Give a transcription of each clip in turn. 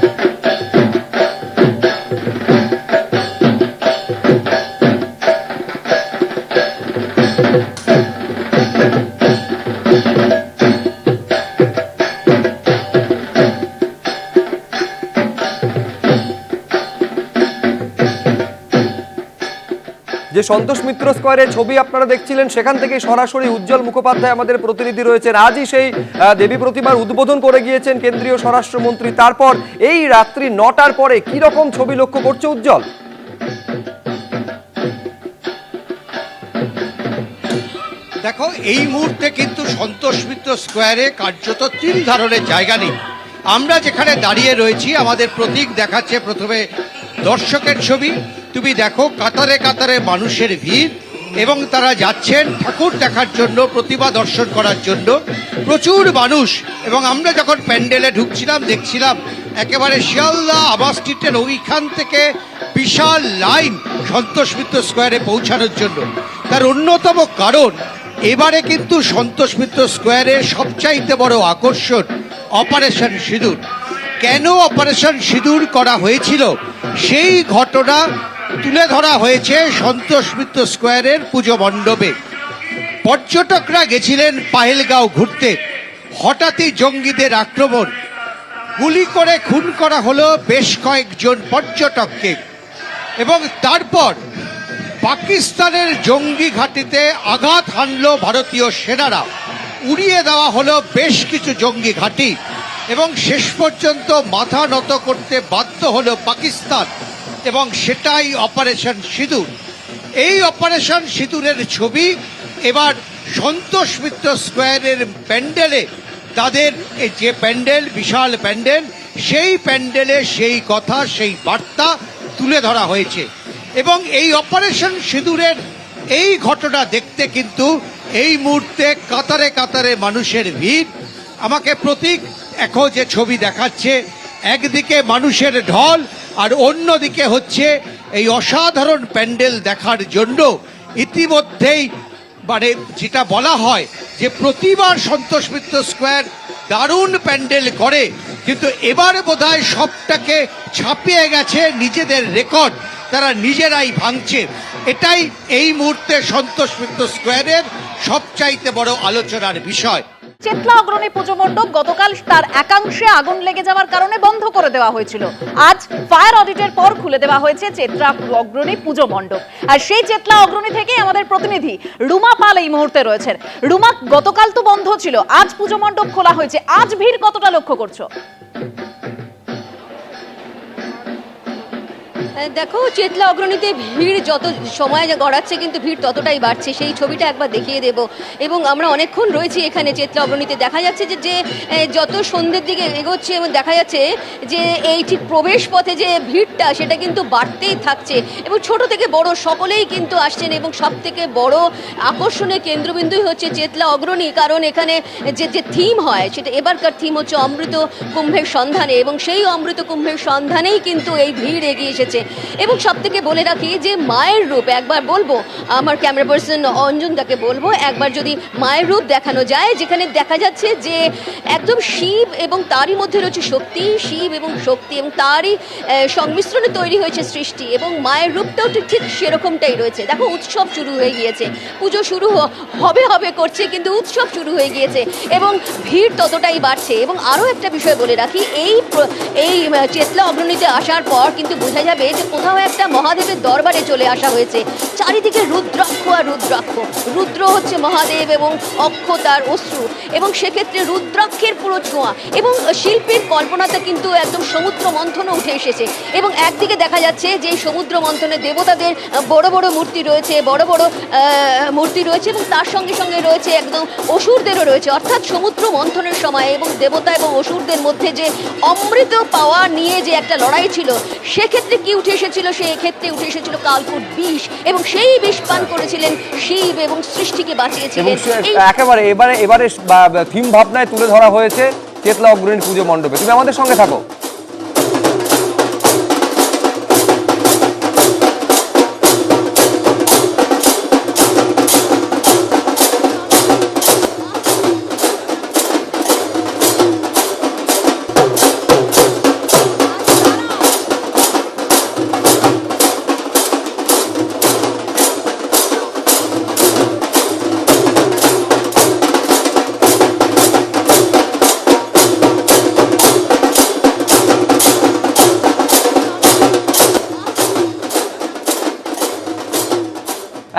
Thank you. যে সন্তোষ মিত্র স্কোয়ারের ছবি আপনারা দেখছিলেন, সেখান থেকে সরাসরি উজ্জ্বল মুখোপাধ্যায় আমাদের প্রতিনিধি রয়েছেন। আজই সেই দেবী প্রতিমার উদ্বোধন করে গিয়েছেন কেন্দ্রীয় স্বরাষ্ট্রমন্ত্রী। তারপর এই রাত্রি নটার পরে কি রকম ছবি লক্ষ্য করছে উজ্জ্বল? দেখো, এই মুহূর্তে কিন্তু সন্তোষ মিত্র স্কোয়ারে কার্যত তিন ধরনের জায়গা নেই। আমরা যেখানে দাঁড়িয়ে রয়েছি, আমাদের প্রতীক দেখাচ্ছে প্রথমে দর্শকের ছবি তুমি দেখো কাতারে কাতারে মানুষের ভিড়, এবং তারা যাচ্ছেন ঠাকুর দেখার জন্য, প্রতিমা দর্শন করার জন্য। প্রচুর মানুষ, এবং আমরা যখন প্যান্ডেলে ঢুকছিলাম, দেখছিলাম একেবারে শিয়ালদা আবাস স্ট্রিটের ওইখান থেকে বিশাল লাইন সন্তোষ মিত্র স্কোয়ারে পৌঁছানোর জন্য। তার অন্যতম কারণ, এবারে কিন্তু সন্তোষ মিত্র স্কোয়ারের সবচাইতে বড় আকর্ষণ অপারেশন সিঁদুর। কেন অপারেশন সিঁদুর করা হয়েছিল? সেই ঘটনা তুলে ধরা হয়েছে সন্তোষ মিত্র স্কোয়ারের পুজো মণ্ডপে। পর্যটকরা গেছিলেন পাহেলগাঁও ঘুরতে। হঠাৎই জঙ্গিদের আক্রমণ। গুলি করে খুন করা হলো বেশ কয়েকজন পর্যটককে। এবং তারপর পাকিস্তানের জঙ্গি ঘাঁটিতে আঘাত হানল ভারতীয় সেনারা। উড়িয়ে দেওয়া হলো বেশ কিছু জঙ্গি ঘাঁটি। এবং শেষ পর্যন্ত মাথা নত করতে বাধ্য হলো পাকিস্তান। এবং সেটাই অপারেশন সিঁদুর। এই অপারেশন সিঁদুরের ছবি এবার সন্তোষ মিত্র স্কোয়ারের প্যান্ডেলে, তাদের যে প্যান্ডেল, বিশাল প্যান্ডেল, সেই প্যান্ডেলে সেই কথা, সেই বার্তা তুলে ধরা হয়েছে। এবং এই অপারেশন সিঁদুরের এই ঘটনা দেখতে কিন্তু এই মুহূর্তে কাতারে কাতারে মানুষের ভিড়। আমাকে প্রতীক এখন যে ছবি দেখাচ্ছে, একদিকে মানুষের ঢল আর অন্যদিকে হচ্ছে এই অসাধারণ প্যান্ডেল দেখার জন্য ইতিমধ্যেই মানে যেটা বলা হয় যে প্রতিবার সন্তোষ মিত্র স্কোয়ার দারুণ প্যান্ডেল করে, কিন্তু এবারে বোধহয় সবটাকে ছাপিয়ে গেছে নিজেদের রেকর্ড, তারা নিজেরাই ভাঙছে। এটাই এই মুহূর্তে সন্তোষ মিত্র স্কোয়ারের সবচাইতে বড় আলোচনার বিষয়। চেতলা অগ্রণী পুজো মণ্ডপ গতকাল তার একাংশে আগুন লেগে যাওয়ার কারণে বন্ধ করে দেওয়া হয়েছিল। আজ ফায়ার অডিটের পর খুলে দেওয়া হয়েছে চেতলা অগ্রণী পুজো মণ্ডপ। আর সেই চেতলা অগ্রণী থেকেই আমাদের প্রতিনিধি রুমা পাল এই মুহূর্তে রয়েছেন। রুমা, গতকাল তো বন্ধ ছিল, আজ পুজো মণ্ডপ খোলা হয়েছে। আজ ভিড় কতটা লক্ষ্য করছ? দেখো, চেতলা অগ্রণীতে ভিড় যত সময় গড়াচ্ছে কিন্তু ভিড় ততটাই বাড়ছে। সেই ছবিটা একবার দেখিয়ে দেব। এবং আমরা অনেকক্ষণ রয়েছি এখানে চেতলা অগ্রণীতে। দেখা যাচ্ছে যে যে যত সন্ধ্যের দিকে এগোচ্ছে এবং দেখা যাচ্ছে যে, এই ঠিক প্রবেশ পথে যে ভিড়টা, সেটা কিন্তু বাড়তেই থাকছে। এবং ছোট থেকে বড় সকলেই কিন্তু আসছেন এবং সব থেকে বড় আকর্ষণের কেন্দ্রবিন্দুই হচ্ছে চেতলা অগ্রণী। কারণ এখানে যে যে থিম হয়, সেটা এবারকার থিম হচ্ছে অমৃত কুম্ভের সন্ধানে। এবং সেই অমৃত কুম্ভের সন্ধানেই কিন্তু এই ভিড় এগিয়ে এসেছে। এবং সব থেকে বলে রাখি যে মায়ের রূপ, একবার বলব, আমার ক্যামেরা পার্সন অঞ্জন দাকে বলব, একবার যদি মায়ের রূপ দেখানো যায়, যেখানে দেখা যাচ্ছে যে একদম শিব এবং তারই মধ্যে রয়েছে শক্তি, শিব এবং শক্তি এবং তারই সংমিশ্রণে তৈরি হয়েছে সৃষ্টি এবং মায়ের রূপটাও ঠিক সেরকমটাই রয়েছে। দেখো, উৎসব শুরু হয়ে গিয়েছে। পুজো শুরু হবে হবে করছে, কিন্তু উৎসব শুরু হয়ে গিয়েছে এবং ভিড় ততটাই বাড়ছে। এবং আরও একটা বিষয় বলে রাখি, এই এই চেতলা অগ্রণীতে আসার পর কিন্তু বোঝা যাবে যে কোথাও একটা মহাদেবের দরবারে চলে আসা হয়েছে। চারিদিকে রুদ্রাক্ষ আর রুদ্রাক্ষ। রুদ্র হচ্ছে মহাদেব এবং অক্ষ তার অশ্রু। এবং সেক্ষেত্রে রুদ্রাক্ষের পুরো ছোঁয়া। এবং শিল্পীর কল্পনাতে কিন্তু একদম সমুদ্র মন্থনও উঠে এসেছে। এবং একদিকে দেখা যাচ্ছে যে সমুদ্র মন্থনে দেবতাদের বড় বড় মূর্তি রয়েছে, বড় বড় মূর্তি রয়েছে এবং তার সঙ্গে সঙ্গে রয়েছে একদম অসুরদেরও রয়েছে। অর্থাৎ সমুদ্র মন্থনের সময় এবং দেবতা এবং অসুরদের মধ্যে যে অমৃত পাওয়া নিয়ে যে একটা লড়াই ছিল, সেক্ষেত্রে কি উঠে এসেছিল সে ক্ষেত্রে উঠে এসেছিল কালকুট বিষ এবং সেই বিষ পান করেছিলেন শিব এবং সৃষ্টিকে বাঁচিয়েছিলেন একেবারে এবারে এবারে থিম ভাবনায় তুলে ধরা হয়েছে চেতলা অগ্রণী পুজো মণ্ডপে তুমি আমাদের সঙ্গে থাকো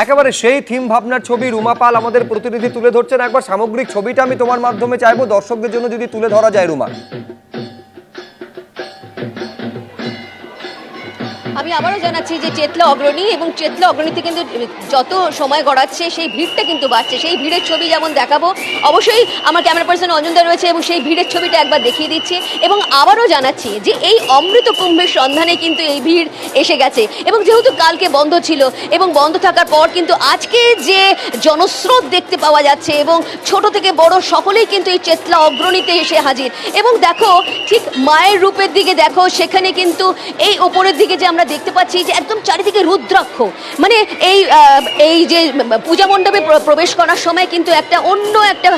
একেবারে সেই থিম ভাবনার ছবি রুমা পাল আমাদের প্রতিনিধি তুলে ধরছেন। একবার সামগ্রিক ছবিটা আমি তোমার মাধ্যমে চাইব। দর্শকদের জন্য যদি তুলে ধরা যায় রুমা। আমি আবারও জানাচ্ছি যে চেতলা অগ্রণী এবং চেতলা অগ্রণীতে কিন্তু যত সময় গড়াচ্ছে, সেই ভিড়টা কিন্তু বাড়ছে। সেই ভিড়ের ছবি যেমন দেখাবো, অবশ্যই আমার ক্যামেরা পার্সন অঞ্জনদা রয়েছে এবং সেই ভিড়ের ছবিটা একবার দেখিয়ে দিচ্ছি এবং আবারও জানাচ্ছি যে এই অমৃত কুম্ভের সন্ধানে কিন্তু এই ভিড় এসে গেছে এবং যেহেতু কালকে বন্ধ ছিল এবং বন্ধ থাকার পর কিন্তু আজকে যে জনস্রোত দেখতে পাওয়া যাচ্ছে এবং ছোট থেকে বড় সকলেই কিন্তু এই চেতলা অগ্রণীতে এসে হাজির। এবং দেখো, ঠিক মায়ের রূপের দিকে দেখো, সেখানে কিন্তু এই ওপরের দিকে যে আমরা দেখতে পাচ্ছি যে একদম চারিদিকে রুদ্রাক্ষ। মানে এই এই যে পূজা মণ্ডপে প্রবেশ করার সময় কিন্তু একটা অন্য একটা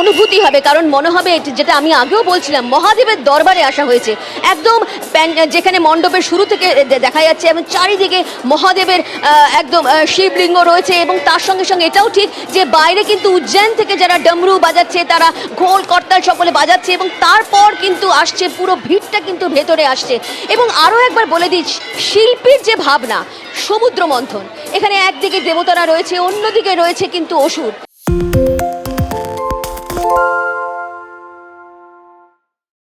অনুভূতি হবে। কারণ মনে হবে যেটা আমি আগেও বলছিলাম, মহাদেবের দরবারে আসা হয়েছে। একদম যেখানে মণ্ডপের শুরু থেকে দেখা যাচ্ছে এবং চারিদিকে মহাদেবের একদম শিবলিঙ্গ রয়েছে এবং তার সঙ্গে সঙ্গে এটাও ঠিক যে বাইরে কিন্তু উজ্জয়ন থেকে যারা ডমরু বাজাচ্ছে, তারা ঘোল, করতাল সকলে বাজাচ্ছে এবং তারপর কিন্তু আসছে, পুরো ভিড়টা কিন্তু ভেতরে আসছে। এবং আরও একবার বলে দিই শিল্পীর যে ভাবনা সমুদ্র মন্থন এখানে একদিকে দেবতারা রয়েছে অন্যদিকে রয়েছে কিন্তু অসুর।